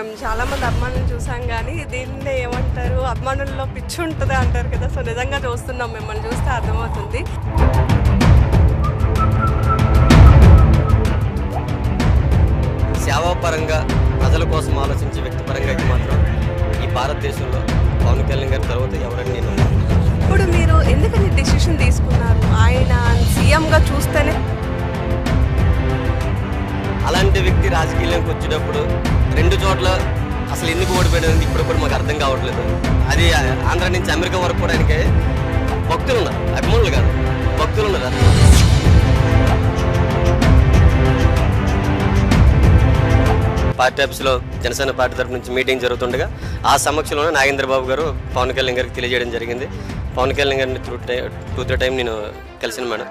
మేము చాలా మంది అభిమానులు చూసాం కానీ దీన్ని ఏమంటారు? అభిమానుల్లో పిచ్చి ఉంటుంది అంటారు కదా. సో నిజంగా చూస్తున్నాం మిమ్మల్ని చూస్తే అర్థమవుతుంది. సేవాపరంగా ప్రజల కోసం ఆలోచించే వ్యక్తిపరంగా అయితే మాత్రం ఈ భారతదేశంలో పవన్ కళ్యాణ్ గారి తర్వాత ఎవరని నేను. ఇప్పుడు మీరు ఎందుకని డిసిషన్ తీసుకున్నారు? ఆయన సీఎంగా చూస్తేనే? అలాంటి వ్యక్తి రాజకీయాల్లోకి వచ్చేటప్పుడు రెండు చోట్ల అసలు ఎందుకు ఓడిపోయాడని ఇప్పుడు కూడా మాకు అర్థం కావట్లేదు. అది ఆంధ్ర నుంచి అమెరికా వరకు కూడా భక్తులు ఉన్నారు అభిమానులు కాదు భక్తులు ఉన్నారు పార్టీ ఆఫీస్లో జనసేన పార్టీ తరపు నుంచి మీటింగ్ జరుగుతుండగా ఆ సమక్షంలో నాగేంద్రబాబు గారు పవన్ కళ్యాణ్ గారికి తెలియజేయడం జరిగింది. పవన్ కళ్యాణ్ గారిని టూ టూ త్రీ టైం నేను కలిసిన మేడం.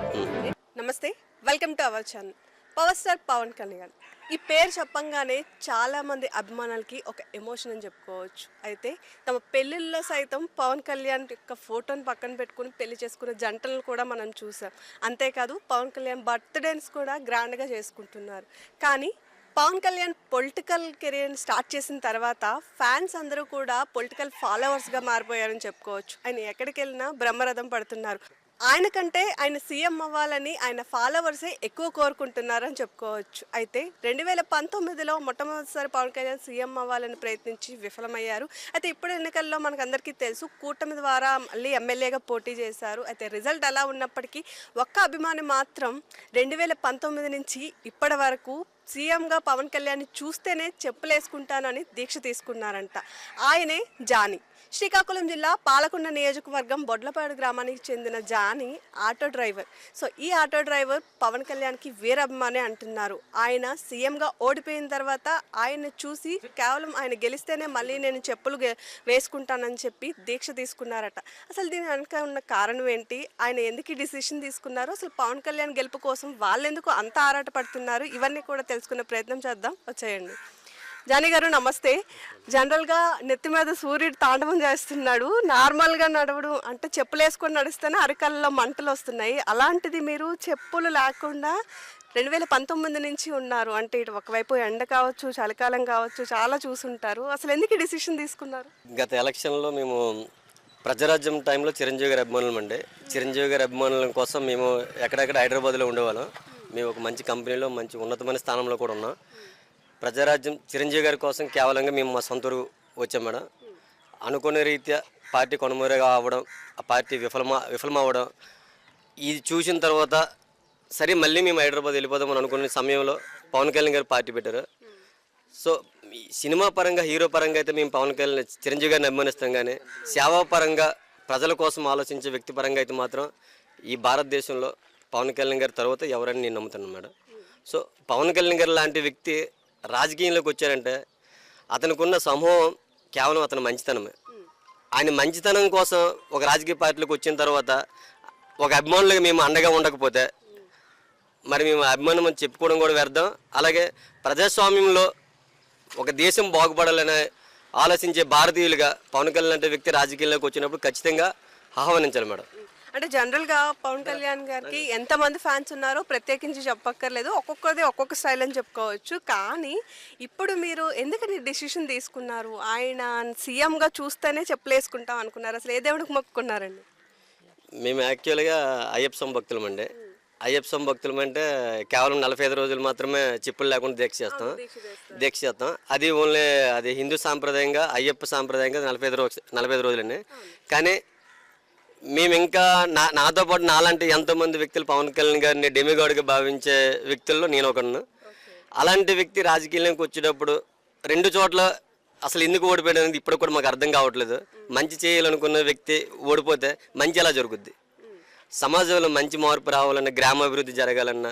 నమస్తే welcome to our channel. Power star Pawan Kalyan. ఈ పేరు చెప్పంగానే చాలామంది అభిమానులకి ఒక ఎమోషన్ అని చెప్పుకోవచ్చు. అయితే తమ పెళ్ళిళ్ళలో సైతం పవన్ కళ్యాణ్ యొక్క ఫోటోని పక్కన పెట్టుకుని పెళ్ళి చేసుకునే జంటలను కూడా మనం చూసాం. అంతేకాదు పవన్ కళ్యాణ్ బర్త్డేస్ కూడా గ్రాండ్గా చేసుకుంటున్నారు. కానీ Pawan Kalyan political career start చేసిన తర్వాత ఫ్యాన్స్ అందరూ కూడా పొలిటికల్ ఫాలోవర్స్గా మారిపోయారని చెప్పుకోవచ్చు. ఆయన ఎక్కడికి వెళ్ళినా బ్రహ్మరథం పడుతున్నారు. ఆయన కంటే ఆయన సీఎం అవ్వాలని ఆయన ఫాలోవర్సే ఎక్కువ కోరుకుంటున్నారని చెప్పుకోవచ్చు. అయితే రెండు వేల పంతొమ్మిదిలో మొట్టమొదటిసారి పవన్ కళ్యాణ్ సీఎం అవ్వాలని ప్రయత్నించి విఫలమయ్యారు. అయితే ఇప్పుడు ఎన్నికల్లో మనకు అందరికీ తెలుసు కూటమి ద్వారా మళ్ళీ ఎమ్మెల్యేగా పోటీ చేశారు. అయితే రిజల్ట్ అలా ఉన్నప్పటికీ ఒక్క అభిమాని మాత్రం రెండు వేల పంతొమ్మిది నుంచి ఇప్పటి వరకు సీఎంగా పవన్ కళ్యాణ్ చూస్తేనే చెప్పులేసుకుంటానని దీక్ష తీసుకున్నారంట. ఆయనే జానీ. శ్రీకాకుళం జిల్లా పాలకొండ నియోజకవర్గం బొడ్లపాడు గ్రామానికి చెందిన జాని ఆటో డ్రైవర్. సో ఈ ఆటో డ్రైవర్ పవన్ కళ్యాణ్కి వీరభిమాని అంటున్నారు. ఆయన సీఎంగా ఓడిపోయిన తర్వాత ఆయన చూసి కేవలం ఆయన గెలిస్తేనే మళ్ళీ నేను చెప్పులు వేసుకుంటానని చెప్పి దీక్ష తీసుకున్నారట. అసలు దీని వెనక ఉన్న కారణం ఏంటి? ఆయన ఎందుకు ఈ డిసిషన్ తీసుకున్నారు? అసలు పవన్ కళ్యాణ్ గెలుపు కోసం వాళ్ళెందుకు అంత ఆరాటపడుతున్నారు? ఇవన్నీ కూడా తెలుసుకునే ప్రయత్నం చేద్దాం. వచ్చేయండి. జానీ గారు నమస్తే. జనరల్గా నెత్తి మీద సూర్యుడు తాండవం చేస్తున్నాడు. నార్మల్గా నడవడం అంటే చెప్పులు వేసుకొని నడిస్తేనే అరికల్లో మంటలు వస్తున్నాయి. అలాంటిది మీరు చెప్పులు లేకుండా రెండు వేల పంతొమ్మిది నుంచి ఉన్నారు. అంటే ఇటు ఒకవైపు ఎండ కావచ్చు చలికాలం కావచ్చు చాలా చూసుంటారు. అసలు ఎందుకు డిసిషన్ తీసుకున్నారు? గత ఎలక్షన్లో మేము ప్రజారాజ్యం టైంలో చిరంజీవి గారి అభిమానులం అండి. చిరంజీవి గారి అభిమానుల కోసం మేము ఎక్కడెక్కడ హైదరాబాద్లో ఉండేవాళ్ళం. మేము ఒక మంచి కంపెనీలో మంచి ఉన్నతమైన స్థానంలో కూడా ఉన్నాం. ప్రజారాజ్యం చిరంజీవి గారి కోసం కేవలంగా మేము మా సొంతూరు వచ్చాం మేడం. అనుకునే రీత్యా పార్టీ కొనుమూరగా అవ్వడం ఆ పార్టీ విఫలమా విఫలమవ్వడం ఇది చూసిన తర్వాత సరే మళ్ళీ మేము హైదరాబాద్ వెళ్ళిపోదామని అనుకునే సమయంలో పవన్ కళ్యాణ్ గారు పార్టీ పెట్టారు. సో ఈ సినిమా పరంగా హీరో పరంగా అయితే మేము పవన్ కళ్యాణ్ చిరంజీవి గారిని అభిమానిస్తాం కానీ సేవా పరంగా ప్రజల కోసం ఆలోచించే వ్యక్తి పరంగా అయితే మాత్రం ఈ భారతదేశంలో పవన్ కళ్యాణ్ గారి తర్వాత ఎవరని నేను నమ్ముతున్నాను మేడం. సో పవన్ కళ్యాణ్ గారు లాంటి వ్యక్తి రాజకీయంలోకి వచ్చారంటే అతనికి ఉన్న సమూహం కేవలం అతని మంచితనమే. ఆయన మంచితనం కోసం ఒక రాజకీయ పార్టీలోకి వచ్చిన తర్వాత ఒక అభిమానులుగా మేము అండగా ఉండకపోతే మరి మేము అభిమానం అని చెప్పుకోవడం కూడా వ్యర్థం. అలాగే ప్రజాస్వామ్యంలో ఒక దేశం బాగుపడాలని ఆలోచించే భారతీయులుగా పవన్ కళ్యాణ్ అంటే వ్యక్తి రాజకీయాల్లోకి వచ్చినప్పుడు ఖచ్చితంగా ఆహ్వానించాలి మేడం. అంటే జనరల్గా పవన్ కళ్యాణ్ గారికి ఎంతమంది ఫ్యాన్స్ ఉన్నారో ప్రత్యేకించి చెప్పక్కర్లేదు. ఒక్కొక్కరిది ఒక్కొక్క స్టైల్ అని చెప్పుకోవచ్చు. కానీ ఇప్పుడు మీరు ఎందుకని డిసిషన్ తీసుకున్నారు? ఆయన సీఎంగా చూస్తేనే చెప్పులేసుకుంటాం అనుకున్నారు. అసలు ఏ దేవుడికి మొక్కుకున్నారండి? మేము యాక్చువల్గా అయ్యప్ప భక్తులం అండి. అయ్యప్ప భక్తులం అంటే కేవలం నలభై ఐదు రోజులు మాత్రమే చెప్పులు లేకుండా దీక్ష చేస్తాం. దీక్ష చేస్తాం. అది ఓన్లీ అది హిందూ సాంప్రదాయంగా అయ్యప్ప సాంప్రదాయంగా నలభై ఐదు రోజు నలభై ఐదు రోజులండి. కానీ మేము ఇంకా నా నాతో పాటు నాలాంటి ఎంతోమంది వ్యక్తులు పవన్ కళ్యాణ్ గారిని డెమిగాడ్గా భావించే వ్యక్తుల్లో నేను ఒకను అలాంటి వ్యక్తి రాజకీయంలోకి వచ్చేటప్పుడు రెండు చోట్ల అసలు ఎందుకు ఓడిపోయాడు అనేది ఇప్పుడు కూడా మాకు అర్థం కావట్లేదు. మంచి చేయాలనుకున్న వ్యక్తి ఓడిపోతే మంచి ఎలా జరుగుద్ది? సమాజంలో మంచి మార్పు రావాలన్నా గ్రామాభివృద్ధి జరగాలన్నా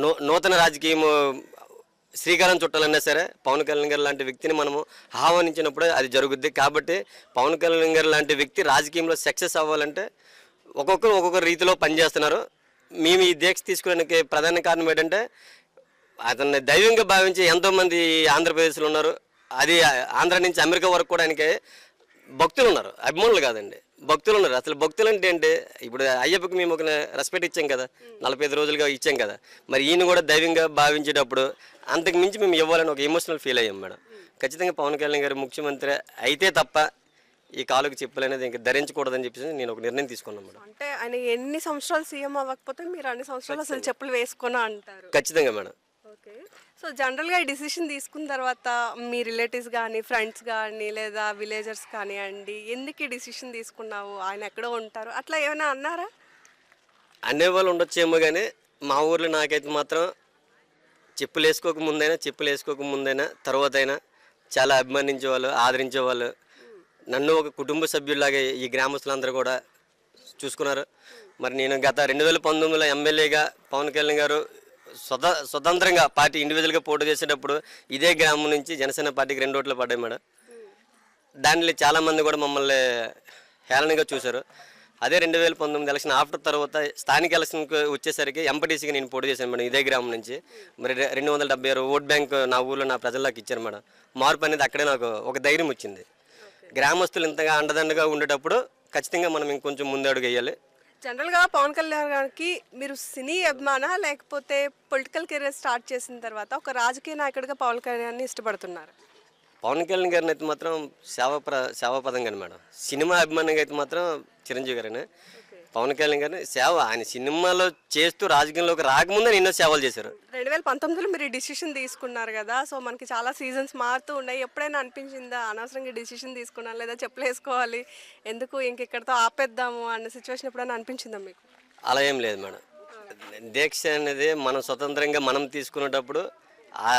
నూ నూతన రాజకీయం శ్రీకారం చుట్టాలన్నా సరే పవన్ కళ్యాణ్ గారు లాంటి వ్యక్తిని మనము ఆహ్వానించినప్పుడే అది జరుగుద్ది. కాబట్టి పవన్ కళ్యాణ్ గారు లాంటి వ్యక్తి రాజకీయంలో సక్సెస్ అవ్వాలంటే ఒక్కొక్కరు ఒక్కొక్క రీతిలో పనిచేస్తున్నారు. మేము ఈ దీక్ష తీసుకోవడానికి ప్రధాన కారణం ఏంటంటే అతన్ని దైవంగా భావించి ఎంతోమంది ఆంధ్రప్రదేశ్లో ఉన్నారు. అది ఆంధ్ర నుంచి అమెరికా వరకు కూడా ఆయనకి భక్తులు ఉన్నారు. అభిమానులు కాదండి. భక్తులు ఉన్నారు అసలు భక్తులు అంటే ఏంటి? ఇప్పుడు అయ్యప్పకి మేము ఒక రెస్పెక్ట్ ఇచ్చాం కదా. నలభై ఐదు రోజులుగా ఇచ్చాం కదా. మరి ఈయన కూడా దైవంగా భావించేటప్పుడు అంతకు మించి మేము ఇవ్వాలని ఒక ఎమోషనల్ ఫీల్ అయ్యాం మేడం. ఖచ్చితంగా పవన్ కళ్యాణ్ గారు ముఖ్యమంత్రి అయితే తప్ప ఈ కాలుకి చెప్పులు అనేది ఇంకా ధరించకూడదని చెప్పేసి నేను ఒక నిర్ణయం తీసుకున్నాను మేడం. అంటే ఆయన ఎన్ని సంవత్సరాలు సీఎం అవ్వకపోతే మీరు అన్ని సంవత్సరాలు అసలు చెప్పులు వేసుకున్నా అంటారు. ఖచ్చితంగా మేడం. ఓకే. సో జనరల్గా ఈ డిసిషన్ తీసుకున్న తర్వాత మీ రిలేటివ్స్ కానీ ఫ్రెండ్స్ కానీ లేదా విలేజర్స్ కానివ్వండి ఎందుకు ఈ డిసిషన్ తీసుకున్నావు? ఆయన ఎక్కడో ఉంటారు. అట్లా ఏమైనా అన్నారా? అనేవాళ్ళు ఉండొచ్చేమో కానీ మా ఊర్లో నాకైతే మాత్రం చెప్పులు వేసుకోక ముందైనా చెప్పులు వేసుకోక ముందైనా తర్వాత అయినా చాలా అభిమానించేవాళ్ళు ఆదరించేవాళ్ళు. నన్ను ఒక కుటుంబ సభ్యుల్లాగా ఈ గ్రామస్తులందరూ కూడా చూసుకున్నారు. మరి నేను గత రెండు వేల పంతొమ్మిదిలో ఎమ్మెల్యేగా పవన్ కళ్యాణ్ గారు స్వత స్వతంత్రంగా పార్టీ ఇండివిజువల్గా పోటీ చేసేటప్పుడు ఇదే గ్రామం నుంచి జనసేన పార్టీకి రెండు ఓట్లు పడ్డాయి మేడం. దానిలో చాలామంది కూడా మమ్మల్ని హేళనగా చూశారు. అదే రెండు వేల పంతొమ్మిది ఎలక్షన్ ఆఫ్టర్ తర్వాత స్థానిక ఎలక్షన్కి వచ్చేసరికి ఎంపటీసీకి నేను పోటీ చేశాను మేడం ఇదే గ్రామం నుంచి. మరి రెండు వందల డెబ్బై ఆరు ఓట్ బ్యాంక్ నా ఊర్లో నా ప్రజల్లోకి ఇచ్చారు మేడం. మార్పు అనేది అక్కడే నాకు ఒక ధైర్యం వచ్చింది. గ్రామస్తులు ఇంతగా అండదండగా ఉండేటప్పుడు ఖచ్చితంగా మనం ఇంకొంచెం ముందు అడుగు వేయాలి. జనరల్గా పవన్ కళ్యాణ్ గారికి మీరు సినీ అభిమాన లేకపోతే పొలిటికల్ కెరీర్ స్టార్ట్ చేసిన తర్వాత ఒక రాజకీయ నాయకుడిగా పవన్ కళ్యాణ్ని ఇష్టపడుతున్నారు? పవన్ కళ్యాణ్ గారిని అయితే మాత్రం సేవ ప్ర సేవాపదం కానీ మేడం. సినిమా అభిమానంగా అయితే మాత్రం చిరంజీవి గారిని? పవన్ కళ్యాణ్ గారిని సేవ ఆయన సినిమాలో చేస్తూ రాజకీయంలోకి రాకముందే ఎన్నో సేవలు చేశారు. రెండు వేల పంతొమ్మిదిలో మీరు డిసిషన్ తీసుకున్నారు కదా సో మనకి చాలా సీజన్స్ మారుతూ ఉన్నాయి. ఎప్పుడైనా అనిపించిందా? అనవసరంగా డిసిషన్ తీసుకున్నాను లేదా చెప్పులు వేసుకోవాలి ఎందుకు ఇంక ఇక్కడతో ఆపేద్దాము అన్న సిచ్యువేషన్ ఎప్పుడైనా అనిపించిందా మీకు? అలా ఏం లేదు మేడం. దీక్ష అనేది మనం స్వతంత్రంగా మనం తీసుకునేటప్పుడు ఆ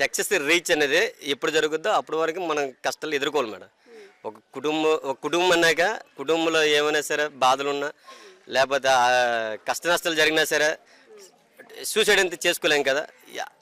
సక్సెస్ రీచ్ అనేది ఎప్పుడు జరుగుద్దో అప్పటి వరకు మనం కష్టాలు ఎదుర్కోవాలి మేడం. ఒక కుటుంబం ఒక కుటుంబం అన్నాక కుటుంబంలో ఏమైనా సరే బాధలున్నా లేకపోతే కష్ట నష్టాలు జరిగినా సరే సూసైడ్ అంతా చేసుకోలేం కదా.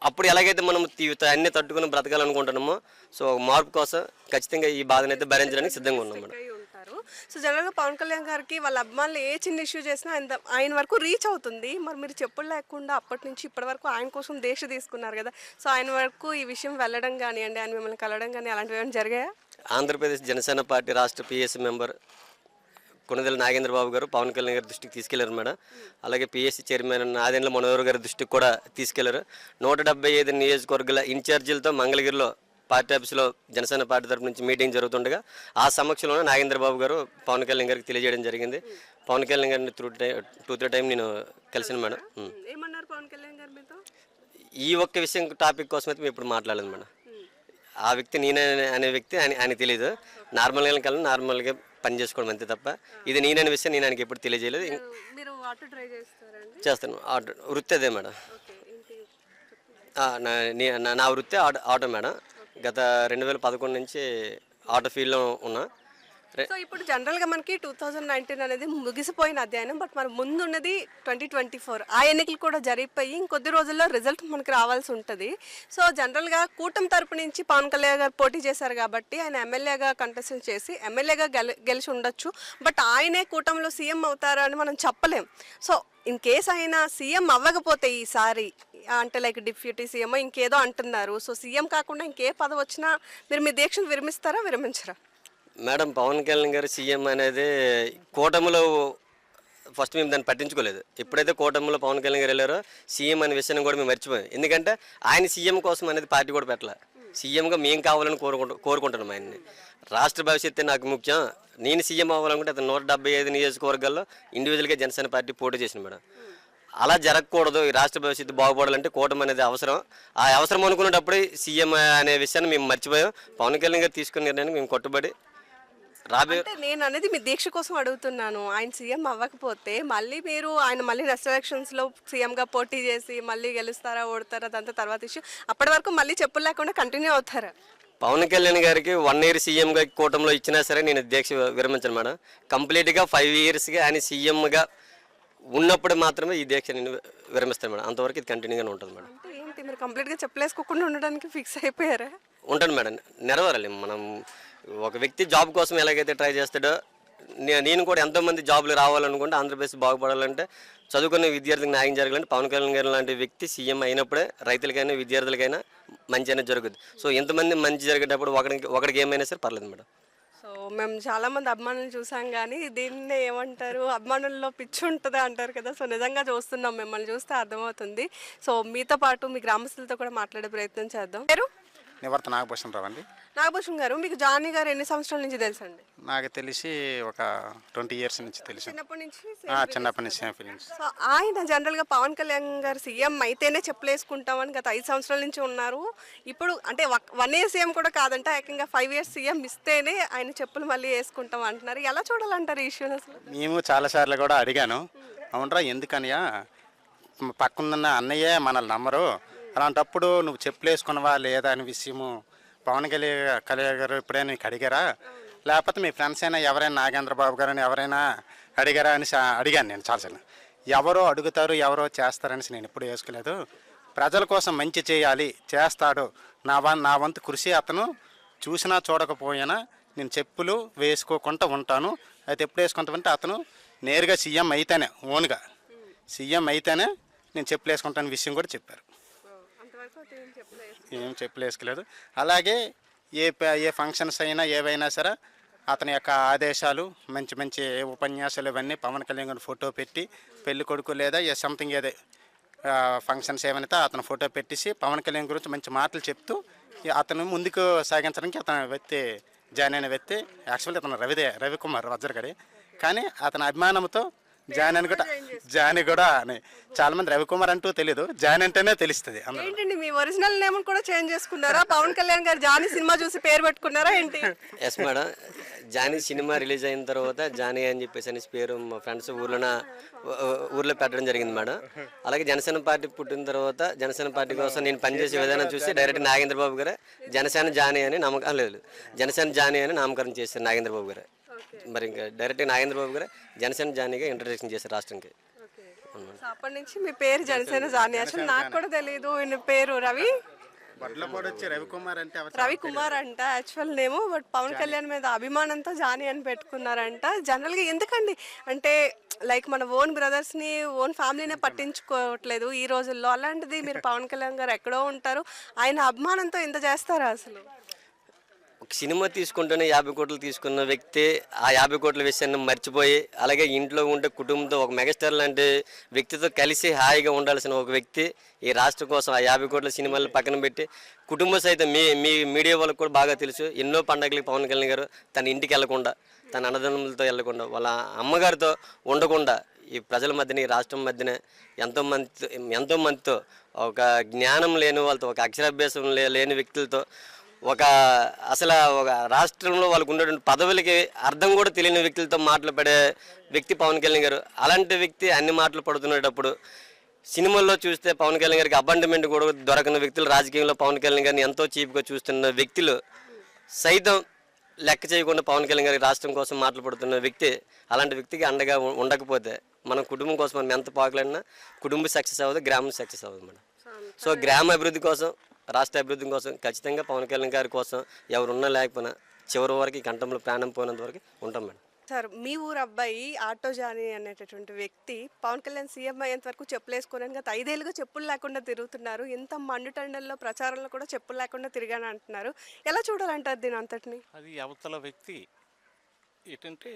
అప్పుడు ఎలాగైతే మనం అన్నీ అన్ని తట్టుకుని బ్రతకాలనుకుంటున్నామో సో ఒక మార్పు కోసం ఖచ్చితంగా ఈ బాధనైతే అయితే భరించడానికి సిద్ధంగా ఉన్నాం మేడం అయి సో జనరల్గా పవన్ కళ్యాణ్ గారికి వాళ్ళ అభిమానులు ఏ చిన్న ఇష్యూ చేసినా ఆయన ఆయన వరకు రీచ్ అవుతుంది. మరి మీరు చెప్పులు లేకుండా అప్పటి నుంచి ఇప్పటి వరకు ఆయన కోసం దేశ తీసుకున్నారు కదా. సో ఆయన వరకు ఈ విషయం వెళ్ళడం కానివ్వండి ఆయన మిమ్మల్ని కలవడం కానీ అలాంటివి ఏమైనా జరిగాయా? ఆంధ్రప్రదేశ్ జనసేన పార్టీ రాష్ట్ర పిఎస్సి మెంబర్ కొనదెల నాగేంద్రబాబు గారు పవన్ కళ్యాణ్ గారి దృష్టికి తీసుకెళ్ళారు మేడం. అలాగే పిఎస్సి చైర్మన్ నాదెండ్ల మనోహర్ గారి దృష్టికి కూడా తీసుకెళ్ళారు. నూట డెబ్బై ఐదు నియోజకవర్గాల ఇన్ఛార్జీలతో మంగళగిరిలో పార్టీ ఆఫీసులో జనసేన పార్టీ తరపు నుంచి మీటింగ్ జరుగుతుండగా ఆ సమక్షంలోనే నాగేంద్ర బాబు గారు పవన్ కళ్యాణ్ గారికి తెలియజేయడం జరిగింది. పవన్ కళ్యాణ్ గారిని త్రూ టై టూ త్రీ టైం నేను కలిసాను మేడం. ఏమన్నారు పవన్ కళ్యాణ్ గారు మీతో? ఈ ఒక్క విషయం టాపిక్ కోసం అయితే మేము ఇప్పుడు మాట్లాడలేదు మేడం. ఆ వ్యక్తి నేనే అనే వ్యక్తి ఆయన ఆయన తెలియదు నార్మల్గా కన్నా నార్మల్గా పని చేసుకోవడం అంతే తప్ప ఇది నేననే విషయం నేను ఆయనకి ఎప్పుడు తెలియజేయలేదు. చేస్తాను. ఆటో వృత్తి అదే మేడం. నా వృత్తి ఆటో ఆటో మేడం. గత రెండు వేల పదకొండు నుంచి ఆటో ఫీల్డ్లో ఉన్నా. సో ఇప్పుడు జనరల్గా మనకి టూ థౌజండ్ నైన్టీన్ అనేది ముగిసిపోయిన అధ్యయనం బట్ మన ముందు ఉన్నది ట్వంటీ ట్వంటీ ఫోర్. ఆ ఎన్నికలు కూడా జరిగిపోయి ఇంకొద్ది రోజుల్లో రిజల్ట్ మనకి రావాల్సి ఉంటుంది. సో జనరల్గా కూటమి తరపు నుంచి పవన్ కళ్యాణ్ గారు పోటీ చేశారు కాబట్టి ఆయన ఎమ్మెల్యేగా కంటెస్టెంట్ చేసి ఎమ్మెల్యేగా గెలి గెలిచి ఉండొచ్చు. బట్ ఆయనే కూటమిలో సీఎం అవుతారా అని మనం చెప్పలేం. సో ఇన్ కేస్ ఆయన సీఎం అవ్వకపోతే ఈసారి అంటే లైక్ డిప్యూటీ సీఎం ఇంకేదో అంటున్నారు. సో సీఎం కాకుండా ఇంకే పదవి వచ్చినా మీరు మీ దీక్షను విరమిస్తారా విరమించరా? మేడం పవన్ కళ్యాణ్ గారు సీఎం అనేది కూటమిలో ఫస్ట్ మేము దాన్ని పట్టించుకోలేదు. ఎప్పుడైతే కూటమిలో పవన్ కళ్యాణ్ గారు వెళ్ళారో సీఎం అనే విషయాన్ని కూడా మేము మర్చిపోయాం. ఎందుకంటే ఆయన సీఎం కోసం అనేది పార్టీ కూడా పెట్టలే. సీఎంగా మేము కావాలని కోరుకుంటు కోరుకుంటున్నాం ఆయన్ని. రాష్ట్ర భవిష్యత్తు నాకు ముఖ్యం. నేను సీఎం అవ్వాలనుకుంటే అతను నూట డెబ్బై ఐదు నియోజకవర్గాల్లో ఇండివిజువల్గా జనసేన పార్టీ పోటీ చేసింది మేడం. అలా జరగకూడదు. ఈ రాష్ట్ర భవిష్యత్తు బాగుపడాలంటే కూటమి అనేది అవసరం. ఆ అవసరం అనుకునేటప్పుడు సీఎం అనే విషయాన్ని మేము మర్చిపోయాం. పవన్ కళ్యాణ్ గారు తీసుకున్న నిర్ణయానికి మేము కట్టుబడి అంటే నేను అనేది మీ దీక్ష కోసం అడుగుతున్నాను. ఆయన సీఎం అవ్వకపోతే మళ్ళీ మీరు ఆయన మళ్ళీ నెక్స్ట్ ఎలక్షన్స్లో సీఎం గా పోటీ చేసి మళ్ళీ గెలుస్తారా ఓడతారా అదంతా తర్వాత ఇష్యూ అప్పటి వరకు మళ్ళీ చెప్పులు లేకుండా కంటిన్యూ అవుతారా. పవన్ కళ్యాణ్ గారికి వన్ ఇయర్ సీఎంగా కూటమిలో ఇచ్చినా సరే నేను దీక్ష విరమించను మేడం. కంప్లీట్గా ఫైవ్ ఇయర్స్గా ఆయన సీఎంగా ఉన్నప్పుడు మాత్రమే ఈ దీక్ష నేను విరమిస్తాను మేడం. అంతవరకు ఇది కంటిన్యూగానే ఉంటుంది మేడం. ఏంటి మీరు కంప్లీట్గా చెప్పులేసుకోకుండా ఉండడానికి ఫిక్స్ అయిపోయారా? ఉంటాను మేడం. నెరవేరాలి. మనం ఒక వ్యక్తి జాబ్ కోసం ఎలాగైతే ట్రై చేస్తాడో నేను కూడా ఎంతోమంది జాబ్లు రావాలనుకుంటే ఆంధ్రప్రదేశ్ బాగుపడాలంటే చదువుకునే విద్యార్థులకు న్యాయం జరగాలంటే పవన్ కళ్యాణ్ గారు లాంటి వ్యక్తి సీఎం అయినప్పుడే రైతులకైనా విద్యార్థులకైనా మంచి అనేది జరుగుద్ది. సో ఎంతమంది మంచి జరిగేటప్పుడు ఒకరికి ఒకరికి ఏమైనా సరే పర్లేదు మేడం. సో మేము చాలా మంది అభిమానులు చూసాం కానీ దీన్ని ఏమంటారు? అభిమానుల్లో పిచ్చి ఉంటుంది అంటారు కదా. సో నిజంగా చూస్తున్నాం. మిమ్మల్ని చూస్తే అర్థమవుతుంది. సో మీతో పాటు మీ గ్రామస్తులతో కూడా మాట్లాడే ప్రయత్నం చేద్దాం. పేరు? నివర్త నాగభూషణ్ రావు అండి. నాగభూషణ్ గారు మీకు జానీ గారు ఎన్ని సంవత్సరాల నుంచి తెలుసండి? నాకు తెలిసి ఒక ట్వంటీ ఇయర్స్ నుంచి తెలుసు. చిన్నప్పటి నుంచి ఆ, చిన్నప్పటి నుంచి సేమ్ ఫీలింగ్స్. సో ఆయన జనరల్గా పవన్ కళ్యాణ్ గారు సీఎం అయితేనే చెప్పులు వేసుకుంటామని గత ఐదు సంవత్సరాల నుంచి ఉన్నారు. ఇప్పుడు అంటే వన్ ఇయర్ సీఎం కూడా కాదంట ఏకంగా ఫైవ్ ఇయర్స్ సీఎం ఇస్తేనే ఆయన చెప్పులు మళ్ళీ వేసుకుంటాం అంటున్నారు. ఎలా చూడాలంటారు ఈ ఇష్యూని అసలు? మేము చాలాసార్లు కూడా అడిగాను అవునరా ఎందుకనియా? పక్కనున్న అన్నయ్యే మనల్ని నమ్మరు అలాంటప్పుడు నువ్వు చెప్పులు వేసుకున్నావా లేదా అనే విషయము పవన్ కళ్యాణ్ కళ్యాణ్ గారు ఎప్పుడైనా నీకు అడిగారా? లేకపోతే మీ ఫ్రెండ్స్ అయినా ఎవరైనా నాగేంద్ర బాబు గారు అని ఎవరైనా అడిగారా అని అడిగాను నేను చాలాసార్లు. ఎవరో అడుగుతారు ఎవరో చేస్తారనేసి నేను ఎప్పుడు వేసుకోలేదు. ప్రజల కోసం మంచి చేయాలి చేస్తాడు. నా వ నా వంతు కృషి అతను. చూసినా చూడకపోయినా నేను చెప్పులు వేసుకోకుండా ఉంటాను. అయితే ఎప్పుడు వేసుకుంటామంటే అతను నేరుగా సీఎం అయితేనే ఓన్గా. సీఎం అయితేనే నేను చెప్పులు వేసుకుంటాను విషయం కూడా చెప్పారు. ఏం చెప్పులు వేసుకోలేదు అలాగే ఏ ఏ ఫంక్షన్స్ అయినా ఏవైనా సరే అతని యొక్క ఆదేశాలు మంచి మంచి ఉపన్యాసాలు ఇవన్నీ పవన్ కళ్యాణ్ గారి ఫోటో పెట్టి పెళ్ళి కొడుకు లేదా ఏ సంథింగ్ ఏదే ఫంక్షన్స్ ఏమైనా అతను ఫోటో పెట్టేసి పవన్ కళ్యాణ్ గురించి మంచి మాటలు చెప్తూ అతను ముందుకు సాగించడానికి అతను వ్యక్తి జాయిన్ అయిన వ్యక్తి యాక్చువల్లీ అతను రవిదే రవికుమార్ వజ్రగడి. కానీ అతని అభిమానంతో జాయిన్ అని కూడా జాయిన్ కూడా అని చాలా మంది రవికుమార్ అంటూ తెలియదు జాయిన్ అంటేనే తెలుస్తుంది ఏంటండి మీ ఒరిజినల్ నేమ్ కూడా చేంజ్ చేసుకున్నారా? పవన్ కళ్యాణ్ గారు జానీ సినిమా చూసి పేరు పెట్టుకున్నారా ఏంటి? Yes madam Johnny cinema release అయిన తర్వాత జానీ అని చెప్పేసి అనేసి పేరు మా ఫ్రెండ్స్ ఊర్లోన ఊర్లో పెట్టడం జరిగింది మేడం అలాగే జనసేన పార్టీ పుట్టిన తర్వాత జనసేన పార్టీ కోసం నేను పనిచేసే విధానం చూసి డైరెక్ట్ నాగేంద్ర బాబు గారు జనసేన జానీ అని నామకం లేదు. లేదు. జనసేన జానీ అని నామకరణం చేశారు నాగేంద్ర బాబు గారు. మరి ఇంకా డైరెక్ట్ నాగేంద్ర బాబు గారు జనసేన జానీగా ఇంట్రడక్షన్ చేశారు రాష్ట్రానికి సో అప్పటి నుంచి మీ పేరు జనసేన జానీ. అసలు నాకు కూడా తెలియదు ఈయన పేరు రవి. వడ్లపాడు వచ్చి రవికుమార్ అంటే రవి కుమార్ యాక్చువల్ నేమో బట్ పవన్ కళ్యాణ్ మీద అభిమానంతో జానీ అని పెట్టుకున్నారంట. జనరల్గా ఎందుకండి? అంటే లైక్ మన ఓన్ బ్రదర్స్ని ఓన్ ఫ్యామిలీనే పట్టించుకోవట్లేదు ఈ రోజుల్లో. అలాంటిది మీరు పవన్ కళ్యాణ్ గారు ఎక్కడో ఉంటారు. ఆయన అభిమానంతో ఇంత చేస్తారా అసలు? సినిమా తీసుకుంటేనే యాభై కోట్లు తీసుకున్న వ్యక్తి ఆ యాభై కోట్ల విషయాన్ని మర్చిపోయి అలాగే ఇంట్లో ఉండే కుటుంబంతో ఒక మెగాస్టార్ లాంటి వ్యక్తితో కలిసి హాయిగా ఉండాల్సిన ఒక వ్యక్తి ఈ రాష్ట్రం కోసం ఆ యాభై కోట్ల సినిమాలు పక్కన పెట్టి కుటుంబ సైతం మీ మీ మీడియా వాళ్ళకి కూడా బాగా తెలుసు. ఎన్నో పండగలకి పవన్ కళ్యాణ్ గారు తన ఇంటికి వెళ్ళకుండా తన అన్నదమ్ములతో వెళ్ళకుండా వాళ్ళ అమ్మగారితో ఉండకుండా ఈ ప్రజల మధ్యన ఈ రాష్ట్రం మధ్యన ఎంతో ఎంతోమందితో ఎంతో మందితో ఒక జ్ఞానం లేని వాళ్ళతో ఒక అక్షరాభ్యాసం లేని వ్యక్తులతో ఒక అసలు ఒక రాష్ట్రంలో వాళ్ళకు ఉన్నటువంటి పదవులకి అర్థం కూడా తెలియని వ్యక్తులతో మాటలు పడే వ్యక్తి పవన్ కళ్యాణ్ గారు. అలాంటి వ్యక్తి అన్ని మాటలు పడుతున్నప్పుడు సినిమాల్లో చూస్తే పవన్ కళ్యాణ్ గారికి అబండమెంట్ కూడా దొరకని వ్యక్తులు రాజకీయంలో పవన్ కళ్యాణ్ గారిని ఎంతో చీప్గా చూస్తున్న వ్యక్తులు సైతం లెక్క చేయకుండా పవన్ కళ్యాణ్ గారి రాష్ట్రం కోసం మాట్లాడుతున్న వ్యక్తి అలాంటి వ్యక్తికి అండగా ఉండకపోతే మన కుటుంబం కోసం మనం ఎంత పాకులైనా కుటుంబం సక్సెస్ అవ్వదు గ్రామం సక్సెస్ అవ్వదు మేడం. సో గ్రామ అభివృద్ధి కోసం రాష్ట్ర అభివృద్ధి కోసం ఖచ్చితంగా పవన్ కళ్యాణ్ గారి కోసం ఎవరున్నా లేకపోయినా చివరి వరకు కంఠంలో ప్రాణం పోయినంత వరకు ఉంటాం మేడం. సార్ మీ ఊరు అబ్బాయి ఆటో జానీ అనేటటువంటి వ్యక్తి పవన్ కళ్యాణ్ సీఎం అయ్యేంత వరకు చెప్పులు వేసుకోవడానికి గత ఐదేళ్ళుగా చెప్పులు లేకుండా తిరుగుతున్నారు. ఎంత మండుటండల్లో ప్రచారంలో కూడా చెప్పులు లేకుండా తిరిగాను అంటున్నారు. ఎలా చూడాలంటారు దీని అంతటిని? అది అవతల వ్యక్తి ఏంటంటే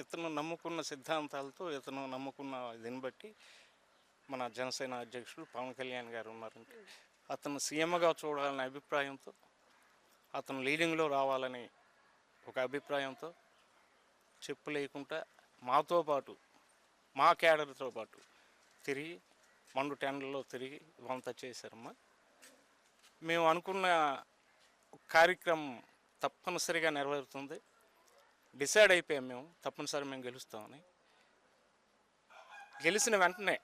ఇతను నమ్ముకున్న సిద్ధాంతాలతో ఇతను నమ్ముకున్న దీన్ని బట్టి మన జనసేన అధ్యక్షుడు పవన్ కళ్యాణ్ గారు ఉన్నారంటే అతను సీఎంగా చూడాలనే అభిప్రాయంతో అతను లీడింగ్లో రావాలని ఒక అభిప్రాయంతో చెప్పు లేకుండా మాతో పాటు మా క్యాడర్తో పాటు తిరిగి మండు టెండర్లో తిరిగి వంత చేశారమ్మా. మేము అనుకున్న కార్యక్రమం తప్పనిసరిగా నెరవేరుతుంది. డిసైడ్ అయిపోయాం మేము తప్పనిసరి మేము గెలుస్తామని. గెలిచిన వెంటనే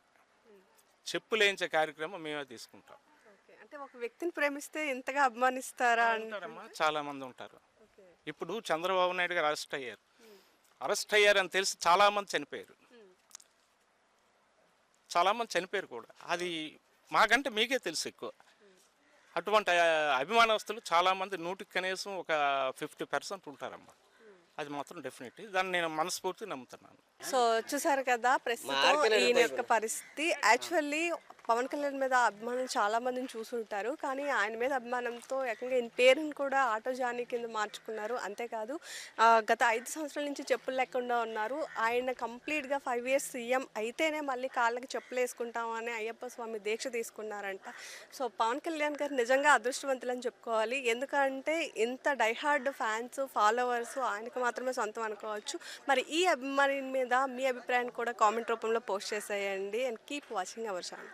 చెప్పు లేయించే కార్యక్రమం మేమే తీసుకుంటాం. అంటే ఒక వ్యక్తిని ప్రేమిస్తే ఇంతగా అభిమానిస్తారా అని ఉంటారమ్మా చాలా మంది ఉంటారు ఇప్పుడు చంద్రబాబు నాయుడు గారు అరెస్ట్ అయ్యారు. అరెస్ట్ అయ్యారని తెలిసి చాలా మంది చనిపోయారు. చాలా మంది చనిపోయారు కూడా. అది మాకంటే మీకే తెలుసు ఎక్కువ. అటువంటి అభిమానస్తులు చాలా మంది నూటికి కనీసం ఒక ఫిఫ్టీ పర్సెంట్ ఉంటారమ్మా. అది మాత్రం డెఫినెట్లీ దాన్ని నేను మనస్ఫూర్తి నమ్ముతున్నాను. సో చూసారు కదా ప్రస్తుతం ఈయన యొక్క పరిస్థితి. యాక్చువల్లీ పవన్ కళ్యాణ్ మీద అభిమానులు చాలా మందిని చూసుంటారు. కానీ ఆయన మీద అభిమానంతో ఏకంగా ఈయన పేరుని కూడా ఆటో జానీ కింద మార్చుకున్నారు. అంతేకాదు గత ఐదు సంవత్సరాల నుంచి చెప్పులు లేకుండా ఉన్నారు. ఆయన కంప్లీట్గా ఫైవ్ ఇయర్స్ సీఎం అయితేనే మళ్ళీ కాళ్ళకి చెప్పులు వేసుకుంటామని అయ్యప్ప స్వామి దీక్ష తీసుకున్నారంట. సో పవన్ కళ్యాణ్ గారు నిజంగా అదృష్టవంతులని చెప్పుకోవాలి. ఎందుకంటే ఇంత డైహార్డ్ ఫ్యాన్స్ ఫాలోవర్స్ ఆయనకు మాత్రమే సొంతం అనుకోవచ్చు. మరి ఈ అభిమాని మీద మీ అభిప్రాయాన్ని కూడా కామెంట్ రూపంలో పోస్ట్ చేసేయండి. And keep watching our channel